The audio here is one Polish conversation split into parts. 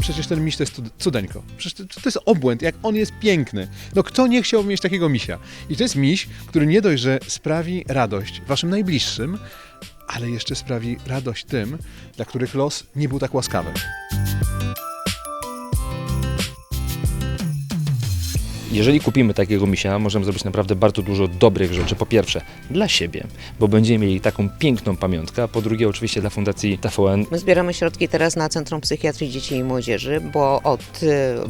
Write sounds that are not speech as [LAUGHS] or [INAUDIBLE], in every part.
przecież ten miś to jest cud- cudeńko. Przecież to, to jest obłęd, jak on jest piękny. No kto nie chciałby mieć takiego misia? I to jest miś, który nie dość, że sprawi radość waszym najbliższym, ale jeszcze sprawi radość tym, dla których los nie był tak łaskawy. Jeżeli kupimy takiego misia, możemy zrobić naprawdę bardzo dużo dobrych rzeczy. Po pierwsze, dla siebie, bo będziemy mieli taką piękną pamiątkę, a po drugie, oczywiście dla Fundacji TVN. My zbieramy środki teraz na Centrum Psychiatrii Dzieci i Młodzieży, bo od y,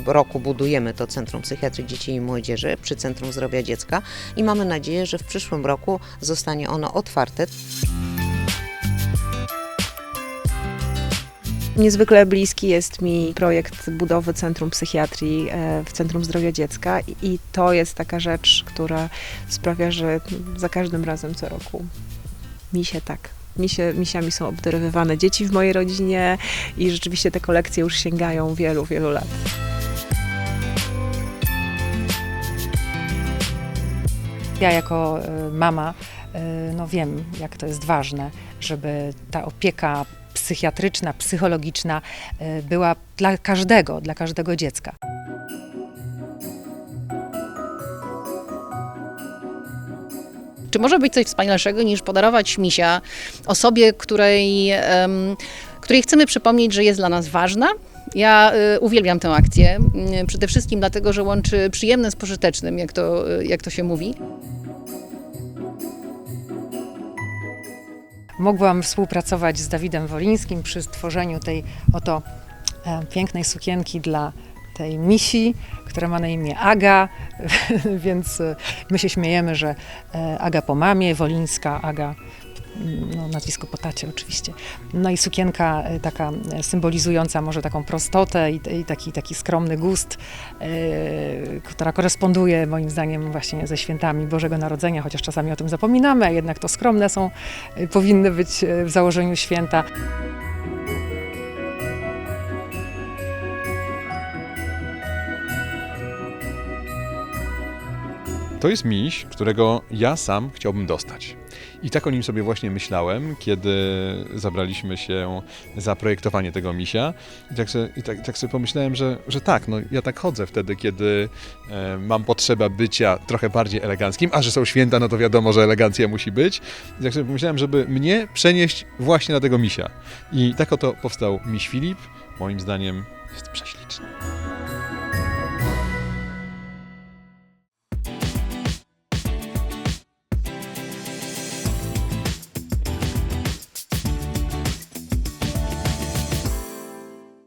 roku budujemy to Centrum Psychiatrii Dzieci i Młodzieży przy Centrum Zdrowia Dziecka i mamy nadzieję, że w przyszłym roku zostanie ono otwarte. Niezwykle bliski jest mi projekt budowy Centrum Psychiatrii e, w Centrum Zdrowia Dziecka i- to jest taka rzecz, która sprawia, że za każdym razem co roku mi się tak. Misie, misiami są obdarowywane dzieci w mojej rodzinie i rzeczywiście te kolekcje już sięgają wielu, wielu lat. Ja jako y, mama y, no wiem, jak to jest ważne, żeby ta opieka psychiatryczna, psychologiczna y, była dla każdego, dla każdego dziecka. Czy może być coś wspanialszego niż podarować misia osobie, której, której chcemy przypomnieć, że jest dla nas ważna? Ja y, uwielbiam tę akcję, y, przede wszystkim dlatego, że łączy przyjemne z pożytecznym, jak to, y, jak to się mówi. Mogłam współpracować z Dawidem Wolińskim przy stworzeniu tej oto e, pięknej sukienki dla tej misi, która ma na imię Aga, [LAUGHS] więc e, my się śmiejemy, że e, Aga po mamie, Wolińska, Aga no, nazwisko po tacie oczywiście. No i sukienka e, taka e, symbolizująca może taką prostotę i, i taki, taki skromny gust, e, która koresponduje moim zdaniem właśnie ze świętami Bożego Narodzenia, chociaż czasami o tym zapominamy, a jednak to skromne są, powinny być w założeniu święta. To jest miś, którego ja sam chciałbym dostać. I tak o nim sobie właśnie myślałem, kiedy zabraliśmy się za projektowanie tego misia. I tak sobie, i tak, tak sobie pomyślałem, że, że tak, no ja tak chodzę wtedy, kiedy e, mam potrzebę bycia trochę bardziej eleganckim, a że są święta, no to wiadomo, że elegancja musi być. I tak sobie pomyślałem, żeby mnie przenieść właśnie na tego misia. I tak oto powstał miś Filip. Moim zdaniem jest prześliczny.